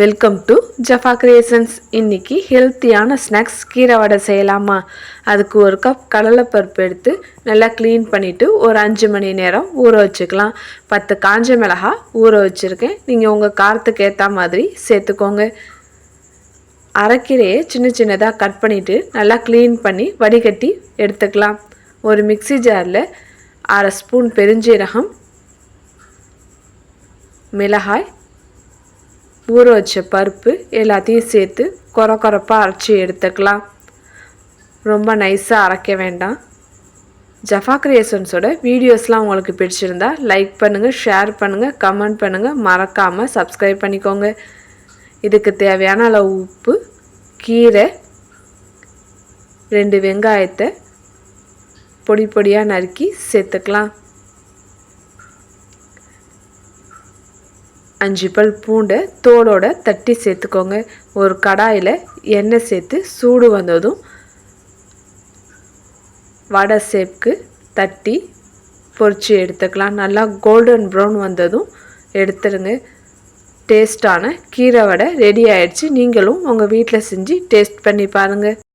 Welcome to Jaffa creations இன்னைக்கு ஹெல்த்தியான snacks கீரை வடை செய்யலாமா? அதுக்கு ஒரு கப் கடலைப்பருப்பு எடுத்து நல்லா க்ளீன் பண்ணிவிட்டு ஒரு அஞ்சு மணி நேரம் ஊற வச்சுக்கலாம். பத்து காஞ்ச மிளகா ஊற வச்சுருக்கேன். நீங்கள் உங்கள் காரத்துக்கு ஏற்ற மாதிரி சேர்த்துக்கோங்க. அரைக்கீரையை சின்ன சின்னதாக கட் பண்ணிவிட்டு நல்லா க்ளீன் பண்ணி வடிகட்டி எடுத்துக்கலாம். ஒரு மிக்ஸி ஜாரில் அரை ஸ்பூன் பெருஞ்சீரகம் மிளகாய் ஊற வச்ச பருப்பு எல்லாத்தையும் சேர்த்து கொர கொரப்பாக அரைச்சி எடுத்துக்கலாம். ரொம்ப நைஸாக அரைக்க வேண்டாம். ஜஃபா கிரியேஷன்ஸோட வீடியோஸ்லாம் உங்களுக்கு பிடிச்சிருந்தா லைக் பண்ணுங்கள் ஷேர் பண்ணுங்கள் கமெண்ட் பண்ணுங்கள் மறக்காமல் சப்ஸ்கிரைப் பண்ணிக்கோங்க. இதுக்கு தேவையான அளவு உப்பு கீரை ரெண்டு வெங்காயத்தை பொடி பொடியாக நறுக்கி சேர்த்துக்கலாம். அஞ்சு பல் பூண்டை தோலோட தட்டி சேர்த்துக்கோங்க. ஒரு கடாயில் எண்ணெய் சேர்த்து சூடு வந்ததும் வடை சேப்புக்கு தட்டி பொரித்து எடுத்துக்கலாம். நல்லா கோல்டன் ப்ரௌன் வந்ததும் எடுத்துருங்க. டேஸ்டான கீரை வடை ரெடி ஆயிடுச்சு. நீங்களும் உங்கள் வீட்டில் செஞ்சு டேஸ்ட் பண்ணி பாருங்கள்